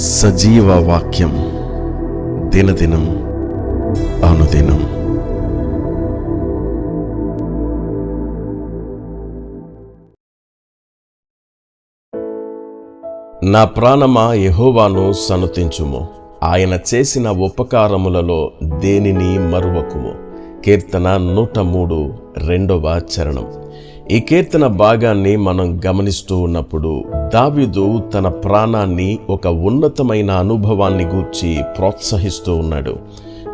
సజీవ వాక్యం దినదినం అనుదినం. నా ప్రాణమా యహోవాను సనుతించుము. ఆయన చేసిన ఉపకారములలో దేనిని మరువకుము. కీర్తన నూట మూడు రెండవ చరణం. ఈ కీర్తన భాగాన్ని మనం గమనిస్తూ ఉన్నప్పుడు దావిదు తన ప్రాణాన్ని ఒక ఉన్నతమైన అనుభవాన్ని గూర్చి ప్రోత్సహిస్తూ ఉన్నాడు.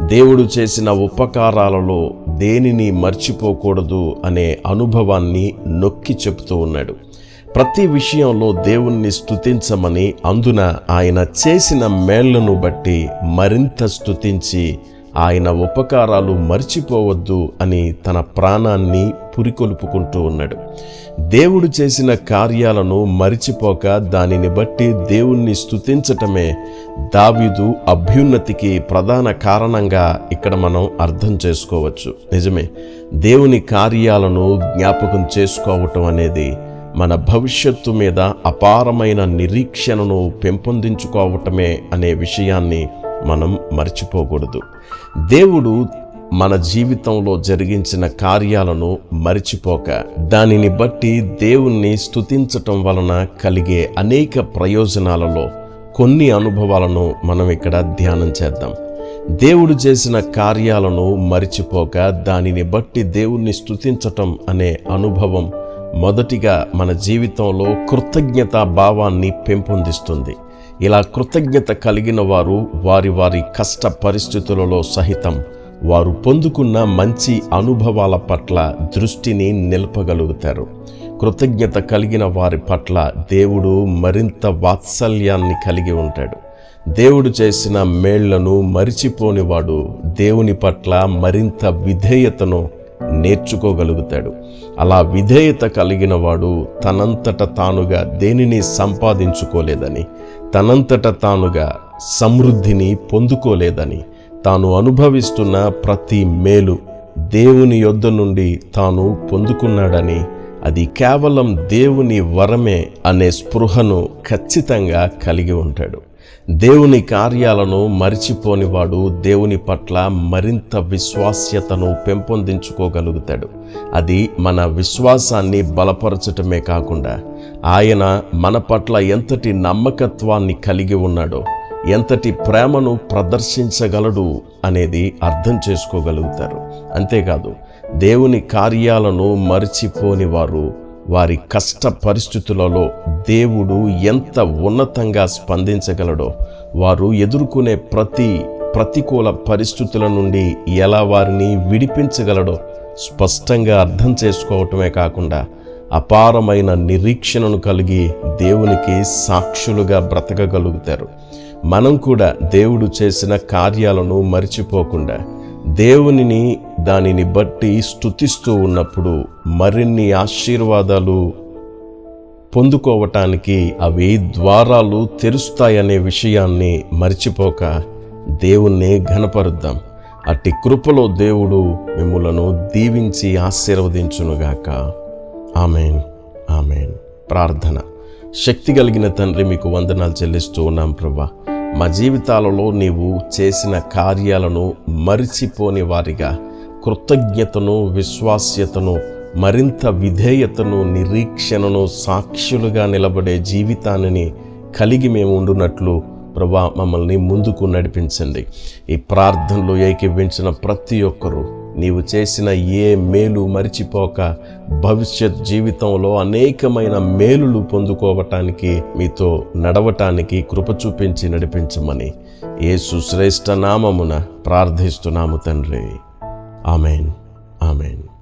దేవుడు చేసిన ఉపకారాలలో దేనిని మర్చిపోకూడదు అనే అనుభవాన్ని నొక్కి చెప్తూ ఉన్నాడు. ప్రతి విషయంలో దేవుణ్ణి స్తుతించమని అందున ఆయన చేసిన మేళ్ళను బట్టి మరింత స్తుతించి ఆయన ఉపకారాలు మర్చిపోవద్దు అని తన ప్రాణాన్ని పురికొల్పుకుంటూ ఉన్నాడు. దేవుడు చేసిన కార్యాలను మరిచిపోక దానిని బట్టి దేవుణ్ణి స్తుతించటమే దావీదు అభ్యున్నతికి ప్రధాన కారణంగా ఇక్కడ మనం అర్థం చేసుకోవచ్చు. నిజమే దేవుని కార్యాలను జ్ఞాపకం చేసుకోవటం అనేది మన భవిష్యత్తు మీద అపారమైన నిరీక్షణను పెంపొందించుకోవటమే అనే విషయాన్ని మనం మర్చిపోకూడదు. దేవుడు మన జీవితంలో జరిగించిన కార్యాలను మరిచిపోక దానిని బట్టి దేవుణ్ణి స్థుతించటం వలన కలిగే అనేక ప్రయోజనాలలో కొన్ని అనుభవాలను మనం ఇక్కడ ధ్యానం చేద్దాం. దేవుడు చేసిన కార్యాలను మరిచిపోక దానిని బట్టి దేవుణ్ణి స్తుతించటం అనే అనుభవం మొదటిగా మన జీవితంలో కృతజ్ఞతా భావాన్ని పెంపొందిస్తుంది. ఇలా కృతజ్ఞత కలిగిన వారు వారి వారి కష్ట పరిస్థితులలో సహితం వారు పొందుకున్న మంచి అనుభవాల పట్ల దృష్టిని నిలపగలుగుతారు. కృతజ్ఞత కలిగిన వారి పట్ల దేవుడు మరింత వాత్సల్యాన్ని కలిగి ఉంటాడు. దేవుడు చేసిన మేళ్ళను మరిచిపోనివాడు దేవుని పట్ల మరింత విధేయతను నేర్చుకోగలుగుతాడు. అలా విధేయత కలిగిన వాడు తనంతట తానుగా దేనిని సంపాదించుకోలేదని తనంతట తానుగా సమృద్ధిని పొందుకోలేదని తాను అనుభవిస్తున్న ప్రతి మేలు దేవుని యొద్ద నుండి తాను పొందుకున్నాడని అది కేవలం దేవుని వరమే అనే స్పృహను ఖచ్చితంగా కలిగి ఉంటాడు. దేవుని కార్యాలను మరిచిపోనివాడు దేవుని పట్ల మరింత విశ్వాస్యతను పెంపొందించుకోగలుగుతాడు. అది మన విశ్వాసాన్ని బలపరచటమే కాకుండా ఆయన మన పట్ల ఎంతటి నమ్మకత్వాన్ని కలిగి ఉన్నాడో ఎంతటి ప్రేమను ప్రదర్శించగలడు అనేది అర్థం చేసుకోగలుగుతారు. అంతేకాదు దేవుని కార్యాలను మరిచిపోని వారు వారి కష్ట పరిస్థితులలో దేవుడు ఎంత ఉన్నతంగా స్పందించగలడో వారు ఎదుర్కొనే ప్రతి ప్రతికూల పరిస్థితుల నుండి ఎలా వారిని విడిపించగలడో స్పష్టంగా అర్థం చేసుకోవటమే కాకుండా అపారమైన నిరీక్షణను కలిగి దేవునికి సాక్షులుగా బ్రతకగలుగుతారు. మనం కూడా దేవుడు చేసిన కార్యాలను మరిచిపోకుండా దేవునిని దానిని బట్టి స్తుతిస్తూ ఉన్నప్పుడు మరిన్ని ఆశీర్వాదాలు పొందుకోవటానికి అవి ద్వారాలు తెరుస్తాయనే విషయాన్ని మర్చిపోక దేవుణ్ణి ఘనపరుద్దాం. అట్టి కృపలో దేవుడు మిమ్మలను దీవించి ఆశీర్వదించునుగాక. ఆమెన్. ఆమెన్. ప్రార్థన. శక్తి కలిగిన తండ్రి మీకు వందనాలు చెల్లిస్తూ ఉన్నాం ప్రభా. మా జీవితాలలో నీవు చేసిన కార్యాలను మరిచిపోని వారిగా కృతజ్ఞతను విశ్వాస్యతను మరింత విధేయతను నిరీక్షణను సాక్షులుగా నిలబడే జీవితాన్ని కలిగి మేము ఉండునట్లు ప్రభా మమ్మల్ని ముందుకు నడిపించండి. ఈ ప్రార్థనలో ఏకీవించిన ప్రతి ఒక్కరూ నీవు చేసిన ఏ మేలు మరిచిపోక భవిష్యత్ జీవితంలో అనేకమైన మేలులు పొందుకోవటానికి మీతో నడవటానికి కృప చూపించి నడిపించమని యేసు శ్రేష్ఠ నామమున ప్రార్థిస్తున్నాము తండ్రి. ఆమెన్. ఆమెన్.